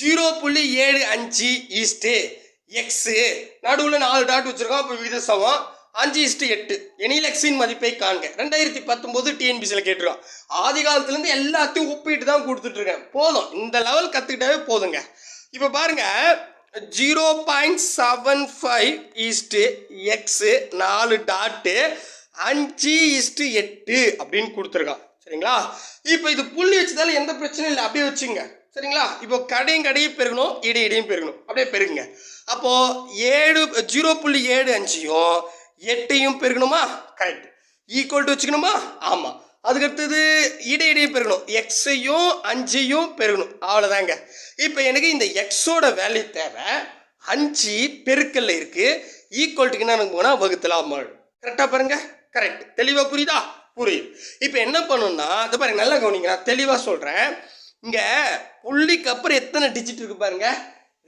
Zero புள்ளி ஏழு அஞ்சு ஈஸ்ட்டு எக்ஸு நடுவில் நாலு டாட் வச்சுருக்கோம் அப்போ விகித சமம். அஞ்சு இஸ்ட்டு எட்டு. எனில் எக்ஸின் மதிப்பை காண்க. ரெண்டாயிரத்தி பத்தொம்போது டிஎன்பிசியில் கேட்டிருக்கோம். ஆதி காலத்துலேருந்து எல்லாத்தையும் ஒப்பிட்டு தான் கொடுத்துட்ருக்கேன். போதும். இந்த லெவல் கற்றுக்கிட்டாவே போதுங்க. இப்போ பாருங்க. Zero point seven five is to x நாலு டாட்டு அஞ்சு இஸ்ட்டு எட்டு அப்படின்னு கொடுத்துருக்கான் சரிங்களா? இப்போ இது புள்ளி வச்சதால எந்த பிரச்சனையும் இல்லை. அப்படியே வச்சுங்க. சரிங்களா? இப்போ கடையும் கடையும் பெருகணும் இடை இடையும் பெருகணும். அப்படியே பெருகுங்க. அப்போ ஏழு ஜீரோ புள்ளி ஏழு அஞ்சையும் எட்டையும் பெருகணுமா? கரெக்ட் ஈக்குவல் டு வச்சுக்கணுமா? ஆமாம் அதுக்கடுத்தது இடை பெருகணும். எக்ஸையும் அஞ்சையும் பெருகணும். அவ்வளோதாங்க இப்போ எனக்கு இந்த எக்ஸோட வேல்யூ தேவை. அஞ்சு பெருக்கல்ல இருக்கு. ஈக்குவல்ட்டுக்கு என்ன போனால் வகுத்தலாம் கரெக்டாக பாருங்க. கரெக்ட் தெளிவாக புரியுதா? புரியுது. இப்போ என்ன பண்ணணும்னா இந்த பாருங்க நல்லா கவனிங்க நான் தெளிவாக சொல்கிறேன் இங்கே புள்ளிக்கு அப்புறம் எத்தனை டிஜிட் இருக்கு பாருங்க?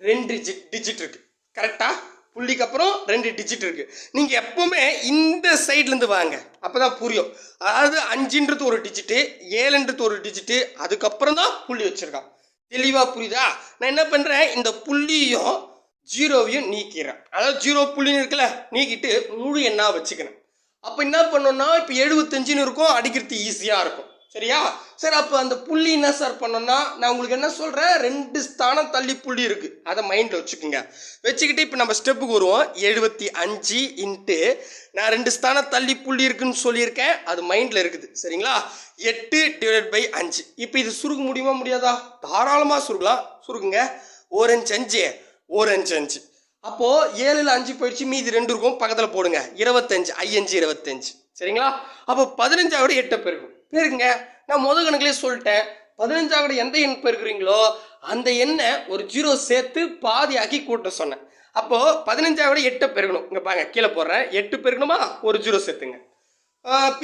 ரெண்டு டிஜிட் டிஜிட் இருக்கு. கரெக்டாக புள்ளிக்கு அப்புறம் ரெண்டு டிஜிட் இருக்கு. நீங்கள் எப்பவுமே இந்த சைட்லேருந்து வாங்க. அப்போ தான் புரியும். அதாவது அஞ்சுன்றது ஒரு டிஜிட்டு ஏழுன்றது ஒரு டிஜிட்டு அதுக்கப்புறம் தான் புள்ளி வச்சிருக்கான். தெளிவாக புரியுதா? நான் என்ன பண்ணுறேன் இந்த புள்ளியும் ஜீரோவையும் நீக்கிறேன். அதாவது ஜீரோ புள்ளின்னு இருக்குல்ல நீக்கிட்டு முழு எண்ணாக வச்சுக்கிறேன் அப்போ என்ன பண்ணோம்னா இப்போ எழுபத்தஞ்சுன்னு இருக்கும் அடிக்கிறது ஈஸியாக இருக்கும். சரியா? சரி அப்போ அந்த புள்ளி என்ன சார் பண்ணோம்னா நான் உங்களுக்கு என்ன சொல்கிறேன் ரெண்டு ஸ்தானம் தள்ளி புள்ளி இருக்குது அதை மைண்டில் வச்சுக்கோங்க. வச்சுக்கிட்டு இப்போ நம்ம ஸ்டெப்புக்கு வருவோம். எழுபத்தி அஞ்சு இன்ட்டு நான் ரெண்டு ஸ்தானம் தள்ளி புள்ளி இருக்குன்னு சொல்லியிருக்கேன். அது மைண்டில் இருக்குது. சரிங்களா? எட்டு டிவைட் பை அஞ்சு. இப்போ இது சுருக்க முடியுமா முடியாதா? தாராளமாக சுருக்கலாம். சுருக்குங்க. ஓரஞ்சு அஞ்சு. ஓரஞ்சு அஞ்சு. அப்போது ஏழில் அஞ்சு போயிடுச்சு மீதி ரெண்டு இருக்கும். பக்கத்தில் போடுங்க. இருபத்தஞ்சு ஐயஞ்சு இருபத்தஞ்சு. சரிங்களா? அப்போ பதினஞ்சாவோட எட்டை பெருக்கும் பெருக்குங்க நான் முத கணக்குலேயே சொல்லிட்டேன். பதினஞ்சாவோட எந்த எண் பெருக்குறீங்களோ அந்த எண்ணை ஒரு ஜீரோ சேர்த்து பாதியாக்கி கூட்ட சொன்னேன். அப்போது பதினஞ்சாவோட எட்டை பெருக்கணும் இங்கே பாருங்க கீழே போடுறேன். எட்டு பெருக்கணுமா ஒரு ஜீரோ சேர்த்துங்க.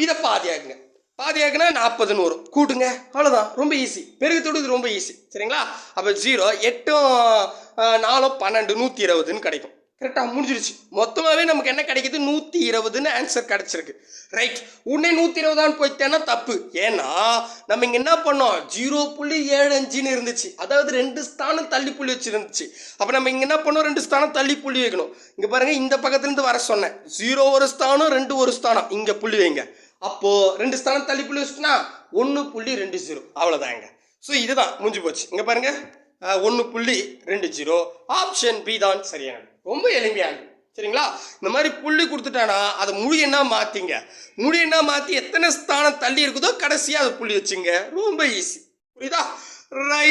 இதை பாதியாக்குங்க. பாதியாக்குனா நாற்பதுன்னு வரும் கூட்டுங்க. அவ்வளோதான் ரொம்ப ஈஸி பெருக்கத்தோடு இது ரொம்ப ஈஸி சரிங்களா? அப்போ ஜீரோ எட்டும் நாலும் பன்னெண்டு நூற்றி இருபதுன்னு கிடைக்கும். கரெக்டாக முடிஞ்சிருச்சு. மொத்தமாகவே நமக்கு என்ன கிடைக்குது? நூற்றி இருபதுன்னு ஆன்சர் கிடச்சிருக்கு. ரைட் உடனே நூற்றி இருபதான்னு போயிட்டேன்னா தப்பு. ஏன்னா நம்ம இங்கே என்ன பண்ணோம்? ஜீரோ புள்ளி ஏழு அஞ்சுன்னு இருந்துச்சு. அதாவது ரெண்டு ஸ்தானம் தள்ளி புள்ளி வச்சுருந்துச்சு. அப்போ நம்ம இங்கே என்ன பண்ணோம்? ரெண்டு ஸ்தானம் தள்ளி புள்ளி வைக்கணும். இங்கே பாருங்கள் இந்த பக்கத்துலேருந்து வர சொன்னேன். ஜீரோ ஒரு ஸ்தானம் ரெண்டு ஒரு ஸ்தானம். இங்கே புள்ளி வைங்க. அப்போ ரெண்டு ஸ்தானம் தள்ளி புள்ளி வச்சுட்டுனா ஒன்று புள்ளி ரெண்டு ஜீரோ. அவ்வளோதாங்க ஸோ இதுதான். முடிஞ்சு போச்சு. இங்கே பாருங்க. ஒன்று புள்ளி ரெண்டு ஜீரோ. ஆப்ஷன் பி தான் சரியானது. ரொம்ப எளிமையானது சரிங்களா? இந்த மாதிரி புள்ளி கொடுத்துட்டானா அதை முழு என்ன மாற்றிங்க முழு என்ன மாற்றி எத்தனை ஸ்தானம் தள்ளி இருக்குதோ கடைசியாக அதை புள்ளி வச்சுங்க. ரொம்ப ஈஸி புரியுதா? ரைட்